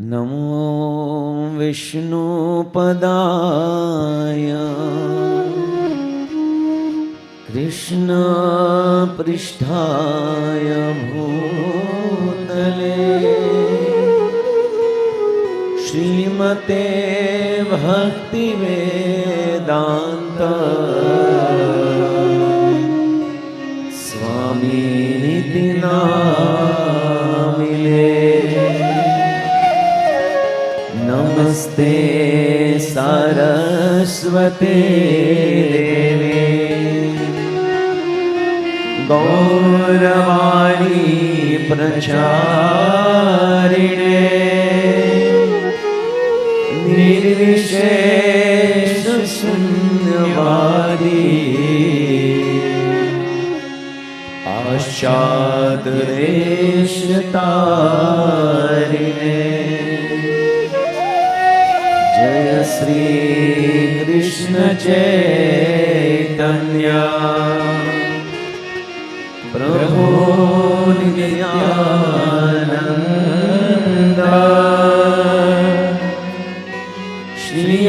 નમો વિષ્ણુપદાય કૃષ્ણ પૃષ્ઠાય ભૂતલે શ્રીમતે નમસ્તે સરસ્વતે દેવે ગૌરવાણી પ્રચારિણે નિર્વિશેષ શૂન્યવાદી આશાદ દેશ શ્રી કૃષ્ણ ચૈતન્ય. પ્રભુ નિત્યાનંદ. શ્રી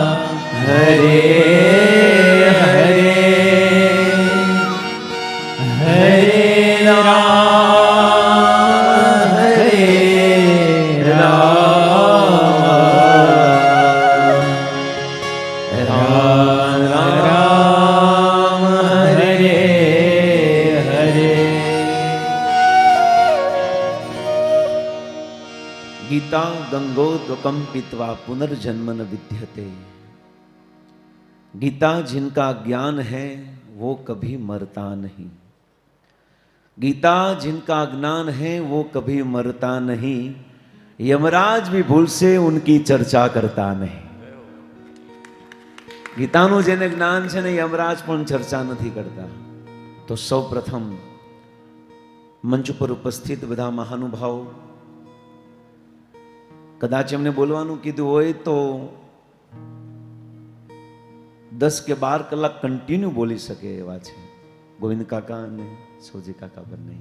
गंगोद्वकम पीतवा पुनर्जन्म न विद्यते गीता जिनका ज्ञान है वो कभी मरता नहीं गीता जिनका ज्ञान है वो कभी मरता नहीं यमराज भी भूल से उनकी चर्चा करता नहीं ગીતાનું જેને જ્ઞાન છે ને યમરાજ પણ ચર્ચા નથી કરતા તો સૌ પ્રથમ મંચ ઉપર ઉપસ્થિત બધા મહાનુભાવો કદાચ એમને બોલવાનું કીધું હોય તો દસ કે બાર કલાક કન્ટિન્યુ બોલી શકે એવા છે. ગોવિંદ કાકા અને સોજી કાકા બંને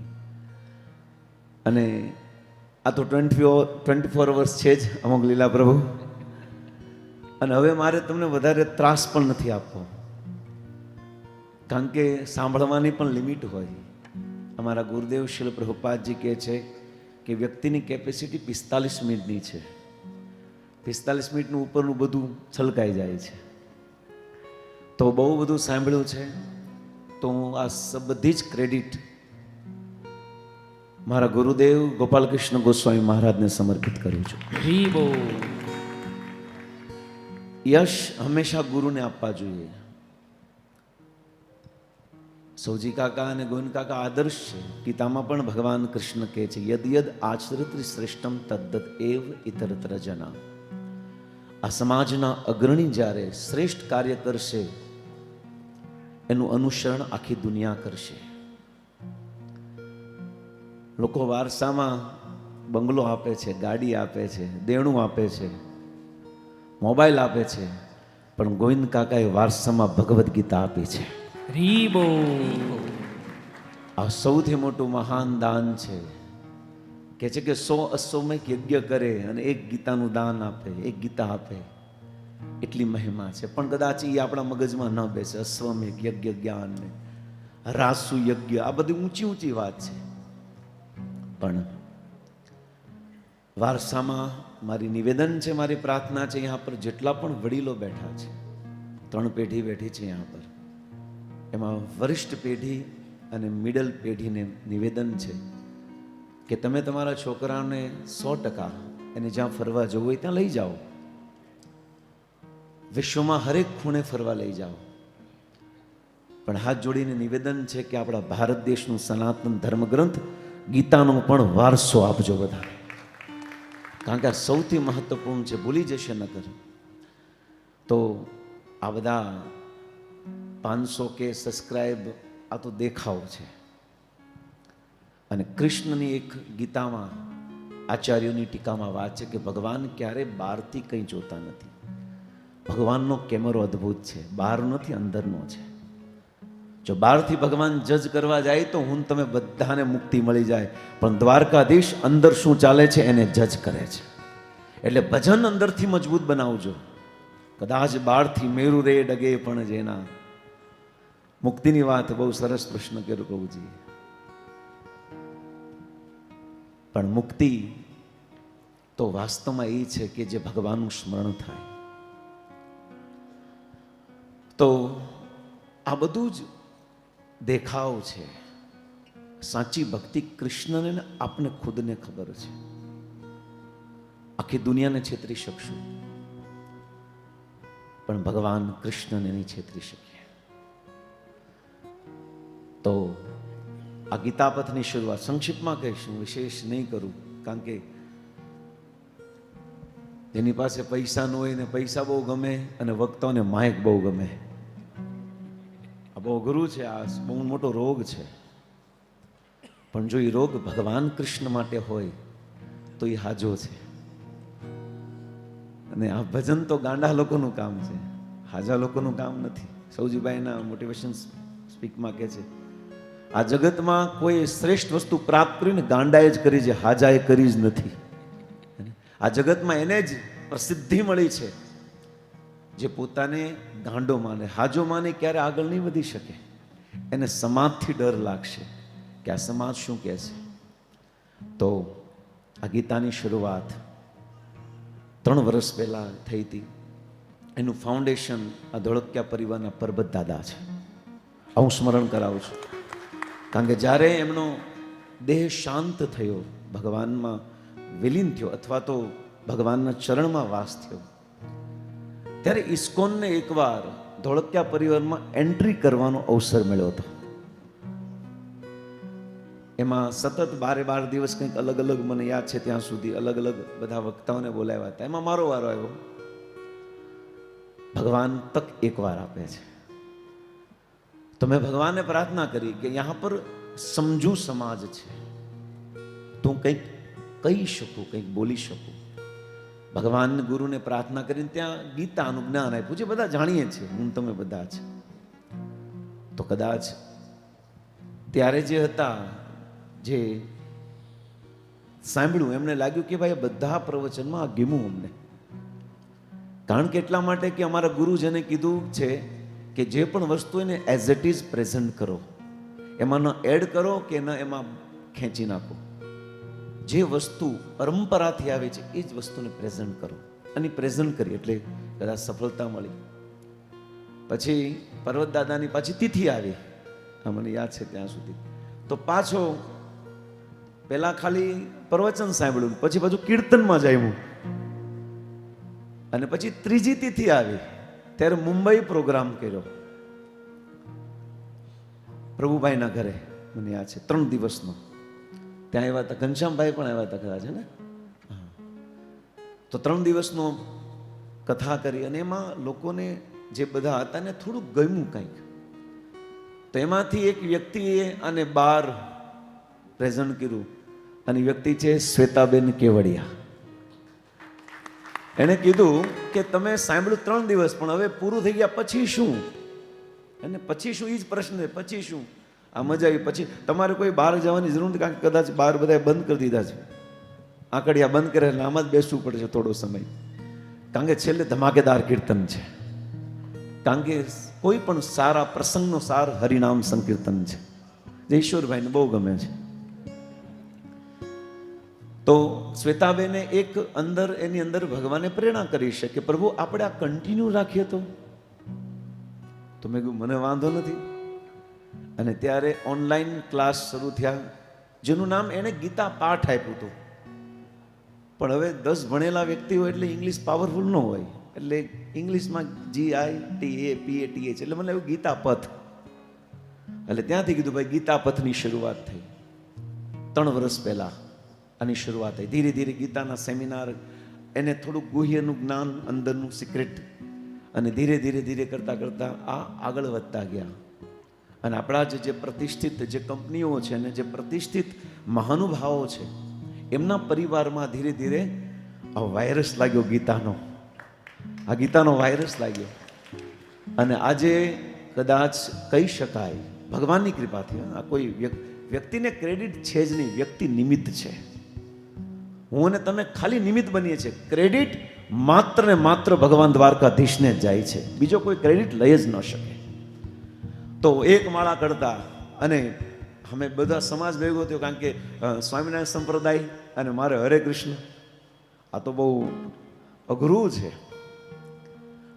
અને આ તો ટ્વેન્ટી ટ્વેન્ટી ફોર અવર્સ છે જ અમુક લીલા પ્રભુ. અને હવે મારે તમને વધારે ત્રાસ પણ નથી આપવો. કારણ કે સાંભળવાની પણ લિમિટ હોય. અમારા ગુરુદેવ શિલ પ્રભુપાદજી કહે છે કે વ્યક્તિની કેપેસિટી પિસ્તાલીસ મિનિટની છે. પિસ્તાલીસ મિનિટનું ઉપરનું બધું છલકાઈ જાય છે. તો બહુ બધું સાંભળ્યું છે તો હું આ બધી જ ક્રેડિટ મારા ગુરુદેવ ગોપાલકૃષ્ણ ગોસ્વામી મહારાજને સમર્પિત કરું છું. યશ હંમેશા ગુરુને આપવા જોઈએ. સૌજી કાકા અને ગોવિંદ કાકા આદર્શ છે, ગીતામાં પણ ભગવાન કૃષ્ણ કહે છે, યદ યદ આચરિત શ્રેષ્ઠમ તદ્દત એવ ઇતરત્ર જના આ સમાજના અગ્રણી જ્યારે શ્રેષ્ઠ કાર્ય કરશે, એનું અનુસરણ આખી દુનિયા કરશે. લોકો વારસામાં બંગલો આપે છે, ગાડી આપે છે, દેણું આપે છે, મોબાઈલ આપે છે, પણ ગોવિંદ કાકાએ વારસામાં ભગવદ્ ગીતા આપી છે. રીબો. આ સૌથી મોટું મહાન દાન છે કે છે કે સો અશ્વમેક યજ્ઞ કરે અને એક ગીતાનું દાન આપે, એક ગીતા આપે. એટલી મહિમા છે. પણ કદાચ એ આપણા મગજમાં ન બેસે અશ્વમેક યજ્ઞ જ્ઞાન ને રાસુ યજ્ઞ, આ બધી ઊંચી ઊંચી વાત છે. પણ વારસામાં મારી નિવેદન છે, મારી પ્રાર્થના છે અહીંયા પર જેટલા પણ વડીલો બેઠા છે, ત્રણ પેઢી બેઠી છે અહીંયા પર. એમાં વરિષ્ઠ પેઢી અને મિડલ પેઢીને નિવેદન છે કે તમે તમારા છોકરાને સો ટકા એને જ્યાં ફરવા જવું હોય ત્યાં લઈ જાઓ. વિશ્વમાં હરેક ખૂણે ફરવા લઈ જાઓ. પણ હાથ જોડીને નિવેદન છે કે આપણા ભારત દેશનું સનાતન ધર્મગ્રંથ ગીતાનો પણ વારસો આપજો બધા કારણ કે આ સૌથી મહત્વપૂર્ણ છે, ભૂલી જશે નગર તો આ બધા પાંચસો કે સબસ્ક્રાઈબ આ તો દેખાવ છે. અને કૃષ્ણની એક ગીતામાં આચાર્યોની ટીકામાં વાત છે કે ભગવાન ક્યારે બહારથી કંઈ જોતા નથી. ભગવાનનો કેમેરો અદ્ભુત છે. બહાર નથી, અંદરનો છે. જો બહારથી ભગવાન જજ કરવા જાય તો હું તમે બધાને મુક્તિ મળી જાય. પણ દ્વારકાધીશ અંદર શું ચાલે છે એને જજ કરે છે. એટલે ભજન અંદરથી મજબૂત બનાવજો. કદાચ બહારથી મેરુ રે ડગે પણ જેના. મુક્તિની વાત બહુ સરસ પ્રશ્ન કર્યો પ્રભુજી. પણ મુક્તિ તો વાસ્તવમાં એ છે કે જે ભગવાનનું સ્મરણ થાય. તો આ બધું જ દેખાવ છે. સાચી ભક્તિ કૃષ્ણને આપને ખુદને ખબર છે. આખી દુનિયાને છેતરી શકશું. પણ ભગવાન કૃષ્ણને નહીં છેતરી શકીએ. તો આ ગીતાપથની શરૂઆત સંક્ષિપ્તમાં કહીશું, વિશેષ નહીં કરું, કારણ કે જેની પાસે પૈસા ન હોય ને પૈસા બહુ ગમે અને વક્તાઓને માયક બહુ ગમે. આ બહુ અઘરું છે, આ બહુ મોટો રોગ છે. પણ જો એ રોગ ભગવાન કૃષ્ણ માટે હોય, તો એ હાજો છે. અને આ ભજન તો ગાંડા લોકોનું કામ છે. હાજા લોકોનું કામ નથી. સૌજીભાઈના મોટિવેશન સ્પીકમાં કહે છે આ જગતમાં કોઈ શ્રેષ્ઠ વસ્તુ પ્રાપ્ત કરીને ગાંડાએ જ કરી છે, હાજાએ કરી જ નથી. આ જગતમાં એને જ પ્રસિદ્ધિ મળી છે, જે પોતાને ગાંડો માને, હાજો માને, ક્યારે આગળ નહીં વધી શકે. એને સમાજથી ડર લાગશે કે આ સમાજ શું કહે છે. તો આ ગીતાની શરૂઆત ત્રણ વર્ષ પહેલાં થઈ હતી. એનું ફાઉન્ડેશન આ ધોળકિયા પરિવારના પરબત દાદા છે. હું સ્મરણ કરાવું છું. કારણ કે જ્યારે એમનો દેહ શાંત થયો, ભગવાનમાં વિલીન થયો અથવા તો ભગવાનના ચરણમાં વાસ થયો, ત્યારે ઇસ્કોનને એકવાર ધોળકિયા પરિવારમાં એન્ટ્રી કરવાનો અવસર મળ્યો હતો. એમાં સતત બારે બાર દિવસ કંઈક અલગ અલગ મને યાદ છે ત્યાં સુધી અલગ અલગ બધા વક્તાઓને બોલાવ્યા હતા. એમાં મારો વારો આવ્યો. ભગવાન તક એકવાર આપે છે. તો મેં ભગવાનને પ્રાર્થના કરી કે યહાં પર સમજુ સમાજ છે. તું કંઈક કહી શકું, કંઈક બોલી શકું. ભગવાન ગુરુને પ્રાર્થના કરીને ત્યાં ગીતાનું જ્ઞાન આપ્યું છે. બધા જાણીએ છીએ, હું તમે બધા છે તો કદાચ ત્યારે જે હતા, જે સાંભળ્યું, એમને લાગ્યું કે ભાઈ બધા પ્રવચનમાં આ ગીમું અમને. કારણ કે એટલા માટે કે અમારા ગુરુજને કીધું છે કે જે પણ વસ્તુ એને એઝ ઇટ ઇઝ પ્રેઝન્ટ કરો. એમાં ન એડ કરો કે ન એમાં ખેંચી નાખો. જે વસ્તુ પરંપરાથી આવે છે, એ જ વસ્તુને પ્રેઝન્ટ કરો. અને પ્રેઝન્ટ કરી એટલે કદાચ સફળતા મળી. પછી પર્વત દાદાની પાછી તિથિ આવી. આ મને યાદ છે ત્યાં સુધી. તો પાછો પહેલાં ખાલી પ્રવચન સાંભળ્યું પછી પાછું કીર્તનમાં જામ્યું અને પછી ત્રીજી તિથિ આવી. ત્યારે મુંબઈ પ્રોગ્રામ કર્યો. પ્રભુભાઈના ઘરે મને યાદ છે, ત્રણ દિવસનો. ત્યાં આવ્યા હતા, ઘનશ્યામભાઈ પણ આવ્યા હતા કદાચ ને. તો ત્રણ દિવસનો કથા કરી અને એમાં લોકોને જે બધા હતા ને થોડુંક ગમ્યું કંઈક. તો એમાંથી એક વ્યક્તિએ આને બાર પ્રેઝન્ટ કર્યું અને વ્યક્તિ છે શ્વેતાબેન કેવડિયા. એણે કીધું કે તમે સાંભળ્યું ત્રણ દિવસ, પણ હવે પૂરું થઈ ગયા, પછી શું? અને પછી શું? એ જ પ્રશ્ન છે, પછી શું? આ મજા આવી. પછી તમારે કોઈ બહાર જવાની જરૂર નથી, કારણ કે કદાચ બહાર બધાએ બંધ કરી દીધા છે. આંકડિયા બંધ કરે આમાં જ બેસવું પડશે થોડો સમય. કારણ કે છેલ્લે ધમાકેદાર કીર્તન છે. કારણ કે કોઈ પણ સારા પ્રસંગનો સાર હરિનામ સંકીર્તન છે. જે ઈશ્વરભાઈને બહુ ગમે છે. તો શ્વેતાબેને એક અંદર, એની અંદર ભગવાને પ્રેરણા કરી છે કે, પ્રભુ, આપણે આ કન્ટિન્યુ રાખીએ તો? તો મેં મને વાંધો નથી. અને ત્યારે ઓનલાઈન ક્લાસ શરૂ થયા, જેનું નામ એણે ગીતા પાઠ આપ્યું હતું. પણ હવે દસ ભણેલા વ્યક્તિ હોય એટલે ઇંગ્લિશ પાવરફુલ ન હોય. એટલે ઇંગ્લિશમાં G I T A P A T H એટલે મને એવું ગીતા પથ. એટલે ત્યાંથી કીધું, ભાઈ, ગીતા પથની શરૂઆત થઈ. ત્રણ વર્ષ પહેલા. આની શરૂઆત થઈ. ધીરે ધીરે ગીતાના સેમિનાર, એને થોડુંક ગુહ્યનું જ્ઞાન, અંદરનું સિક્રેટ અને ધીરે ધીરે ધીરે કરતાં કરતાં આ આગળ વધતા ગયા. અને આપણા જે પ્રતિષ્ઠિત જે કંપનીઓ છે અને જે પ્રતિષ્ઠિત મહાનુભાવો છે, એમના પરિવારમાં ધીરે ધીરે આ વાયરસ લાગ્યો ગીતાનો. આ ગીતાનો વાયરસ લાગ્યો. અને આજે કદાચ કહી શકાય, ભગવાનની કૃપાથી, આ કોઈ વ્યક્તિને ક્રેડિટ છે જ નહીં, વ્યક્તિ નિમિત્ત છે. હું અને તમે ખાલી નિમિત્ત બનીએ છીએ. ક્રેડિટ માત્ર ને માત્ર ભગવાન દ્વારકાધીશને જ જાય છે. બીજો કોઈ ક્રેડિટ લઈ જ ન શકે. તો એક માળા કરતા અને અમે બધા સમાજ ભેગો થયો કારણ કે સ્વામિનારાયણ સંપ્રદાય અને મારે હરે કૃષ્ણ. આ તો બહુ અઘરું છે.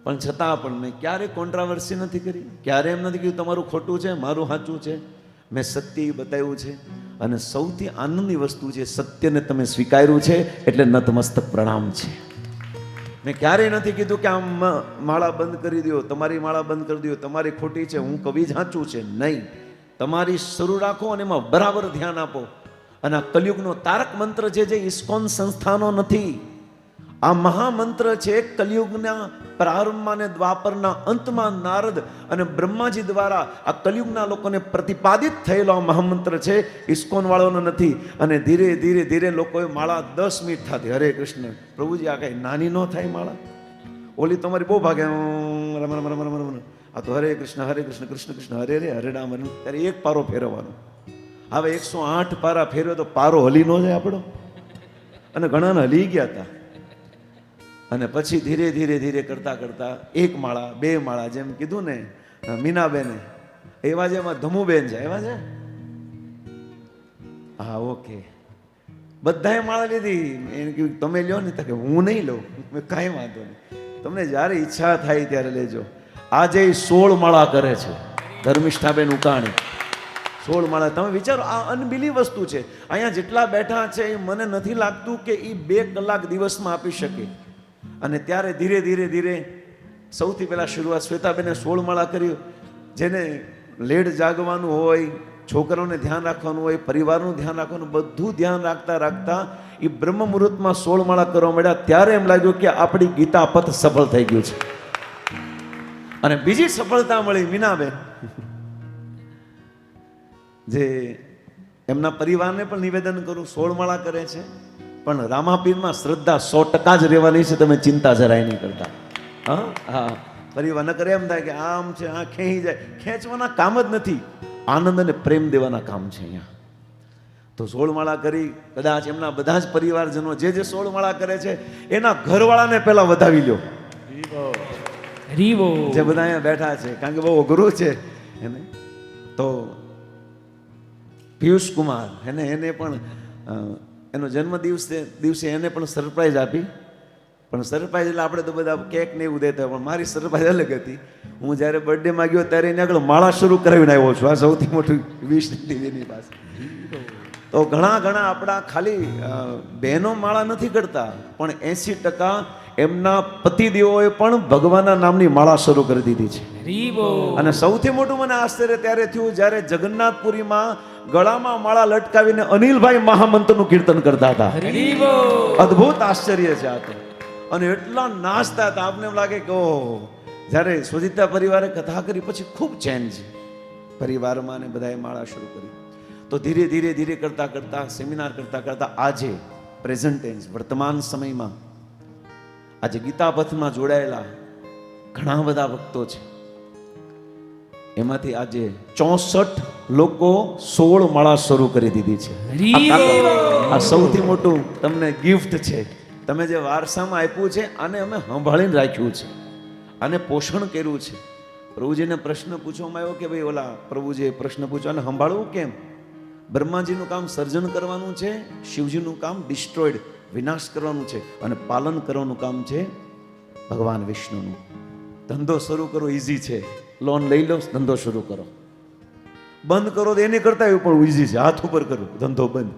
પણ છતાં પણ મેં ક્યારે કોન્ટ્રાવર્સી નથી કરી? ક્યારે એમ નથી કીધું, તમારું ખોટું છે, મારું સાચું છે. મેં સત્ય બતાવ્યું છે. અને સૌથી આનંદની વસ્તુ છે સત્યને તમે સ્વીકાર્યું છે, એટલે નતમસ્તક પ્રણામ છે. મેં ક્યારેય નથી કીધું કે આમ માળા બંધ કરી દો, તમારી માળા બંધ કરી દો, તમારી ખોટી છે, હું કવિ જ છે. નહીં. તમારી શરૂ રાખો અને એમાં બરાબર ધ્યાન આપો. અને આ કલયુગનો તારક મંત્ર છે જે ઇસ્કોન સંસ્થાનો નથી. આ મહામંત્ર છે કલયુગના પ્રારંભમાં અને દ્વાપરના અંતમાં નારદ અને બ્રહ્માજી દ્વારા આ કલયુગના લોકોને પ્રતિપાદિત થયેલો આ મહામંત્ર છે. ઇસ્કોન વાળાનો નથી અને ધીરે ધીરે ધીરે લોકોએ માળા દસ મિનિટ થતી. હરે કૃષ્ણ. પ્રભુજી, આ કંઈ નાની ન થાય માળા? ઓલી તમારી બહુ ભાગે. રમ આ તો હરે કૃષ્ણ હરે કૃષ્ણ કૃષ્ણ કૃષ્ણ. હરે રે, હરે રામ, હરે ત્યારે એક પારો ફેરવવાનો. હવે એકસો આઠ પારા ફેરવ્યો તો પારો હલી ન જાય આપણો? અને ઘણાને હલી ગયા હતા અને પછી ધીરે ધીરે ધીરે કરતા કરતા એક માળા, બે માળા જેમ કીધું ને મીનાબેને, એવા જે એમાં ધમુબેન છે, એવા છે? હા, ઓકે. બધાએ માળા લીધી. એને કીધું, તમે લ્યો ને. કે, હું નહીં લઉં. મેં કાંઈ વાંધો નહીં. તમને જ્યારે ઈચ્છા થાય ત્યારે લેજો. આજે સોળ માળા કરે છે, ધર્મિષ્ઠાબેન ઉકાણી. સોળ માળા. તમે વિચારો, આ અનબિલી વસ્તુ છે. અહીંયા જેટલા બેઠા છે એ મને નથી લાગતું કે એ બે કલાક દિવસમાં આપી શકે. અને ત્યારે ધીરે ધીરે ધીરે સૌથી પહેલાં શરૂઆત શ્વેતાબેને સોળ માળા કર્યું જેને લેડ જાગવાનું હોય, છોકરાઓને ધ્યાન રાખવાનું હોય, પરિવારનું ધ્યાન રાખવાનું, બધું ધ્યાન રાખતા રાખતા એ બ્રહ્મ મુહૂર્તમાં સોળ માળા કરવા મળ્યા ત્યારે એમ લાગ્યું કે આપણી ગીતા પથ સફળ થઈ ગયું છે. અને બીજી સફળતા મળી મીનાબેન. જે એમના પરિવારને પણ નિવેદન કરું, સોળમાળા કરે છે. પણ રામાપીરમાં શ્રદ્ધા સો ટકા જ રહેવાની છે તમે ચિંતા જરાય નહીં કરતા. હા હા. પરિવાર ન કરે એમ થાય કે આમ છે આ ખેંચી જાય. ખેંચવાના કામ જ નથી. આનંદ અને પ્રેમ દેવાના કામ છે અહીંયા. તો સોળમાળા કરી કદાચ એમના બધા જ પરિવારજનો જે જે સોળમાળા કરે છે એના ઘરવાળાને પહેલા વધાવી લ્યો. રીવો. જે બધા અહીંયા બેઠા છે કારણ કે બહુ અઘરું છે એને. તો પિયુષ કુમાર એને એને પણ એનો જન્મ દિવસે દિવસે એને પણ સરપ્રાઈઝ આપી. પણ સરપ્રાઈઝ એટલે આપણે તો બધા કેક ને એવું દેતા પણ મારી સરપ્રાઈઝ અલગ હતી. હું જ્યારે બર્થડેમાં ગયો ત્યારે એને આગળ માળા શરૂ કરાવીને આવ્યો છું આ સૌથી મોટું વિશ લીધી એની પાસે. તો ઘણા ઘણા આપણા ખાલી બહેનો માળા નથી કરતા પણ એંસી ટકા એમના પતિદેવોએ પણ ભગવાનના નામની માળા શરૂ કરી દીધી છે. અને સૌથી મોટું મને આશ્ચર્ય ત્યારે થયું જ્યારે જગન્નાથપુરીમાં ગળામાં માળા લટકાવીને અનિલભાઈ મહામંત્રનું કીર્તન કરતા હતા. અદ્ભુત આશ્ચર્ય છે આ તો. અને એટલા નાચતા હતા આપને એમ લાગે કે ઓહો જ્યારે સુજીતા પરિવારે કથા કરી પછી ખૂબ ચેન્જ પરિવારમાં ને બધાએ માળા શરૂ કરી. તો ધીરે ધીરે ધીરે કરતા કરતા સેમિનાર કરતા કરતા આજે પ્રેઝન્ટ ટેન્સ વર્તમાન સમયમાં આજે ગીતા પથમાં જોડાયેલા ઘણા બધા ભક્તો છે. એમાંથી આજે ચોસઠ લોકો સોળ માળા શરૂ કરી દીધી છે. આ સૌથી મોટું તમને ગિફ્ટ છે. તમે જે વારસામાં આપ્યું છે આને અમે સંભાળીને રાખ્યું છે. આને પોષણ કર્યું છે. પ્રભુજીને પ્રશ્ન પૂછવામાં આવ્યો કે ભાઈ ઓલા પ્રભુજીએ પ્રશ્ન પૂછ્યો અને સંભાળવું કેમ? બ્રહ્માજીનું કામ સર્જન કરવાનું છે શિવજીનું કામ ડિસ્ટ્રોઈડ વિનાશ કરવાનું છે અને પાલન કરવાનું કામ છે ભગવાન વિષ્ણુનું. ધંધો શરૂ કરો ઇઝી છે. લોન લઈ લો ધંધો શરૂ કરો. બંધ કરો તો એને કરતા પણ ઇઝી છે. હાથ ઉપર કરો ધંધો બંધ.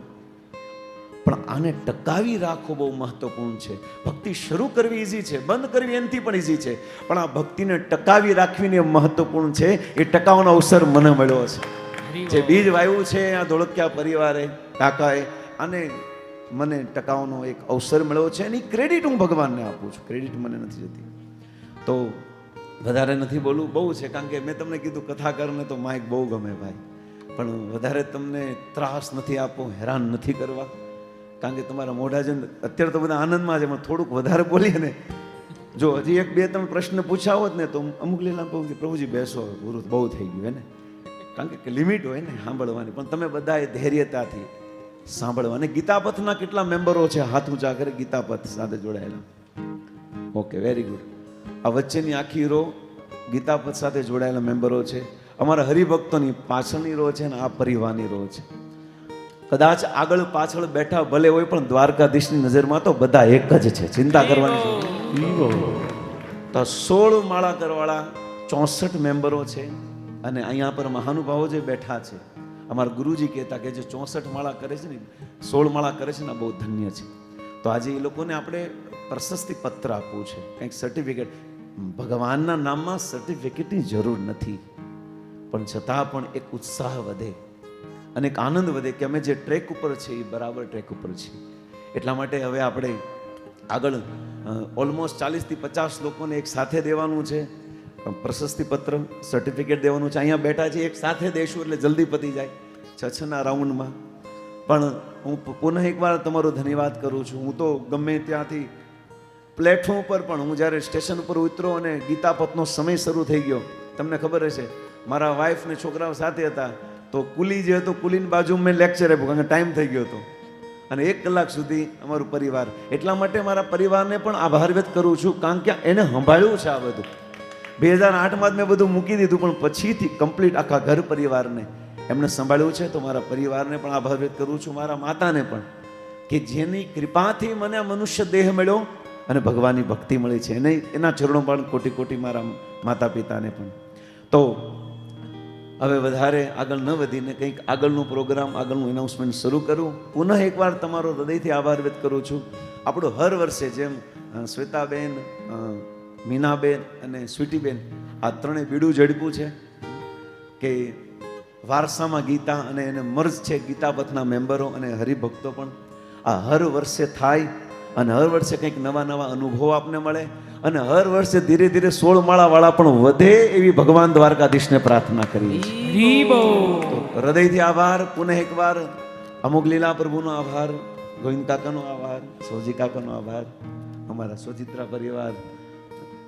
પણ આને ટકાવી રાખવો બહુ મહત્વપૂર્ણ છે. ભક્તિ શરૂ કરવી ઈઝી છે. બંધ કરવી એનાથી પણ ઈઝી છે. પણ આ ભક્તિને ટકાવી રાખવીને મહત્વપૂર્ણ છે. એ ટકાવવાનો અવસર મને મળ્યો છે જે બીજ વાયુ છે આ ધોળકિયા પરિવારે કાકાએ આને મને ટકાવવાનો એક અવસર મળ્યો છે. એની ક્રેડિટ હું ભગવાનને આપું છું. ક્રેડિટ મને નથી જતી. તો વધારે નથી બોલવું, બહુ છે, કારણ કે મેં તમને કીધું કથાકારને તો માઇક બહુ ગમે ભાઈ. પણ વધારે તમને ત્રાસ નથી આપવો, હેરાન નથી કરવા. કારણ કે તમારા મોઢા જન અત્યારે તો બધા આનંદમાં છે, પણ થોડુંક વધારે બોલીએ ને. જો હજી એક બે તમે પ્રશ્ન પૂછ્યા હોત ને, તો અમુક લીલા કહું કે, પ્રભુજી, બેસો, ગુરુ, બહુ થઈ ગયું ને? કારણ કે લિમિટ હોય ને સાંભળવાની, પણ તમે બધાએ ધૈર્યતાથી સાંભળવા. અને ગીતાપથના કેટલા મેમ્બરો છે, હાથ ઊંચા કરે, ગીતાપથ સાથે જોડાયેલા. ઓકે વેરી ગુડ આ વચ્ચેની આખી રો ગીતાપથ સાથે જોડાયેલા મેમ્બરો છે. અમારા હરિભક્તોની પાછળની રો છે અને આ પરિવારની રો છે. કદાચ આગળ પાછળ બેઠા ભલે હોય પણ દ્વારકાધીશની નજરમાં તો બધા એક જ છે. ચિંતા કરવાની તો સોળ માળા કરવાળા ચોસઠ મેમ્બરો છે અને અહીંયા પર મહાનુભાવો જે બેઠા છે. અમારા ગુરુજી કહેતા કે જે ચોસઠ માળા કરે છે ને સોળ માળા કરે છે ને બહુ ધન્ય છે. તો આજે એ લોકોને આપણે પ્રશસ્તિ પત્ર આપવું છે. કંઈક સર્ટિફિકેટ ભગવાનના નામમાં સર્ટિફિકેટની જરૂર નથી. પણ છતાં પણ એક ઉત્સાહ વધે અને એક આનંદ વધે કે અમે જે ટ્રેક ઉપર છે એ બરાબર ટ્રેક ઉપર છીએ એટલા માટે હવે આપણે આગળ ઓલમોસ્ટ ચાલીસથી પચાસ લોકોને એક સાથે દેવાનું છે. પ્રશસ્તિપત્ર પ્રશસ્તિ પત્ર સર્ટિફિકેટ દેવાનું છે. અહીંયા બેઠા છીએ, એક સાથે દેશું એટલે જલ્દી પતી જાય છ છના રાઉન્ડમાં પણ હું પુનઃ એકવાર તમારો ધન્યવાદ કરું છું. હું તો ગમે ત્યાંથી પ્લેટફોર્મ ઉપર પણ હું જ્યારે સ્ટેશન ઉપર ઉતરો અને ગીતાપથનો સમય શરૂ થઈ ગયો, તમને ખબર હશે, મારા વાઈફ ને છોકરાઓ સાથે હતા, તો કુલી જે હતો, કુલીની બાજુ મેં લેક્ચર આપ્યું, કારણ કે ટાઈમ થઈ ગયો હતો. અને એક કલાક સુધી અમારું પરિવાર, એટલા માટે મારા પરિવારને પણ આભાર વ્યક્ત કરું છું, કારણ કે એને સંભાળ્યું છે આ બધું. બે હજાર આઠમાં જ મેં બધું મૂકી દીધું, પણ પછીથી કમ્પ્લીટ આખા ઘર પરિવારને એમણે સંભાળ્યું છે, તો મારા પરિવારને પણ આભાર વ્યક્ત કરું છું, મારા માતાને પણ, કે જેની કૃપાથી મને મનુષ્ય દેહ મળ્યો અને ભગવાનની ભક્તિ મળી છે. એને એના ચરણો પણ કોટી કોટી મારા માતા પિતાને પણ. તો હવે વધારે આગળ ન વધીને કંઈક આગળનું પ્રોગ્રામ, આગળનું એનાઉન્સમેન્ટ શરૂ કરું. પુનઃ એકવાર તમારો હૃદયથી આભાર વ્યક્ત કરું છું. આપણું હર વર્ષે જેમ શ્વેતાબેન મીનાબેન અને સ્વીટીબેન, આ ત્રણેય બીડું ઝડપ્યું છે કે વારસામાં ગીતા અને એને મર્જ છે. ગીતાપથના મેમ્બરો અને હરિભક્તો પણ આ હર વર્ષે થાય અને હર વર્ષે કંઈક નવા નવા અનુભવો આપને મળે અને હર વર્ષે ધીરે ધીરે સોળ માળાવાળા પણ વધે એવી ભગવાન દ્વારકાધીશને પ્રાર્થના કરીએ છીએ. હૃદયથી આભાર. પુનઃ એકવાર અમુક લીલા પ્રભુનો આભાર ગોવિંદ કાકાનો આભાર સોજી કાકાનો આભાર અમારા સોજિત્રા પરિવાર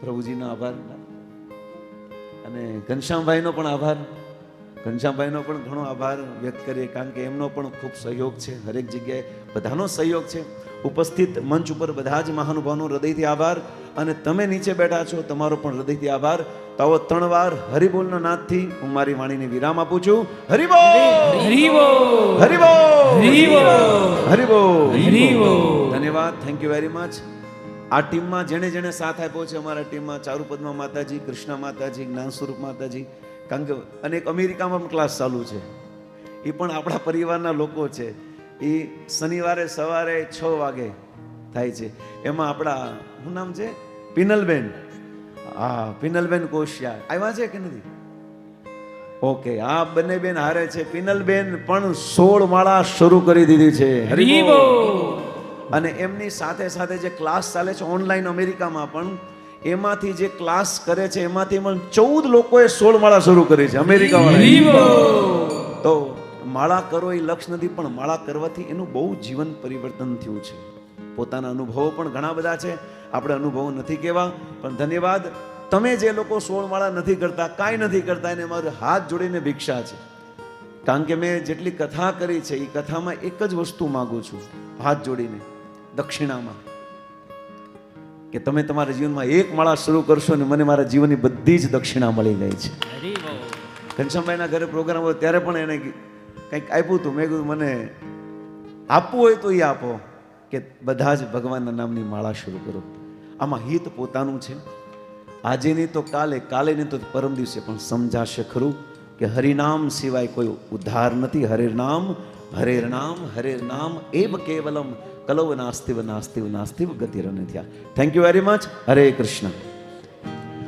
પ્રભુજીનો આભાર અને ઘનશ્યામભાઈનો પણ આભાર. ઘનશ્યામભાઈનો પણ ઘણો આભાર વ્યક્ત કરીએ કારણ કે એમનો પણ ખૂબ સહયોગ છે. હરેક જગ્યાએ બધાનો સહયોગ છે. ઉપસ્થિત મંચ ઉપર બધા જ મહાનુભાવનો હૃદયથી આભાર. અને તમે નીચે બેઠા છો તમારો પણ હૃદયથી આભાર. તો આવો ત્રણ વાર હરિબોલના નાદથી હું મારી વાણીને વિરામ આપું છું. હરિબો હરિબો હરિબો હરિબો હરિબો હરિબો ધન્યવાદ થેન્ક યુ વેરી મચ આ ટીમમાં જેણે જેણે સાથ આપ્યો છે અમારા ટીમમાં ચારુપદ્મા માતાજી કૃષ્ણ માતાજી જ્ઞાન સ્વરૂપ માતાજી કારણ કે અને એક અમેરિકામાં પણ ક્લાસ ચાલુ છે. એ પણ આપણા પરિવારના લોકો છે. એ શનિવારે સવારે છ વાગે થાય છે. એમાં આપણા શું નામ છે? પિનલબેન. હા પિનલબેન કોશિયા આવ્યા છે કે નથી? ઓકે આ બંને બેન હારે છે. પિનલબેન પણ સોળ માળા શરૂ કરી દીધી છે. અને એમની સાથે સાથે જે ક્લાસ ચાલે છે ઓનલાઈન અમેરિકામાં પણ એમાંથી જે ક્લાસ કરે છે એમાંથી પણ ચૌદ લોકોએ સોળ માળા શરૂ કરી છે અમેરિકા તો માળા કરો એ લક્ષ નથી પણ માળા કરવાથી એનું બહુ જીવન પરિવર્તન થયું છે. પોતાના અનુભવો પણ ઘણા બધા છે. આપણે અનુભવો નથી કહેવા પણ ધન્યવાદ. તમે જે લોકો સોળ માળા નથી કરતા કાંઈ નથી કરતા એને મારે હાથ જોડીને ભિક્ષા છે. કારણ કે મેં જેટલી કથા કરી છે એ કથામાં એક જ વસ્તુ માગું છું હાથ જોડીને દક્ષિણામાં. કે તમે તમારા જીવનમાં એક માળા શરૂ કરશો ને મને મારા જીવનની બધી જ દક્ષિણા મળી ગઈ છે. ઘનશ્યામભાઈના ઘરે પ્રોગ્રામ હોય ત્યારે પણ એને કંઈક આપ્યું હતું મેં કીધું, મને આપવું હોય તો એ આપો. કે બધા જ ભગવાનના નામની માળા શરૂ કરો. આમાં હિત પોતાનું છે. આજે નહીં તો કાલે કાલે નહીં તો પરમ દિવસે પણ સમજાશે ખરું કે હરિનામ સિવાય કોઈ ઉદ્ધાર નથી. હરેર નામ હરેરનામ હરેર નામ એવ કેવલમ કલવ નાસ્તિવ નાસ્તિવ નાસ્તિવ ગતિરને થયા. Thank you very much Hare Krishna.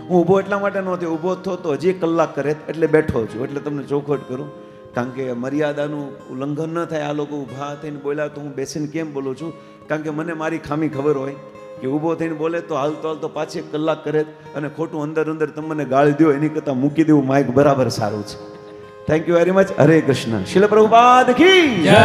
હું ઊભો એટલા માટે નહોતો, ઊભો થતો હજી કલાક કરે એટલે બેઠો છું, એટલે તમને ચોખવટ કરું. કારણ કે મર્યાદાનું ઉલ્લંઘન ન થાય, આ લોકો ઊભા થઈને બોલ્યા, તો હું બેસીને કેમ બોલું છું? કારણ કે મને મારી ખામી ખબર હોય કે ઊભો થઈને બોલે તો હાલતો હાલતો પાછી કલાક કરે અને ખોટું અંદર અંદર તમને ગાળી દો, એની કરતાં મૂકી દેવું માઇક બરાબર સારું છે. Thank you very much Hare Krishna Shil Prabhupada કી જય!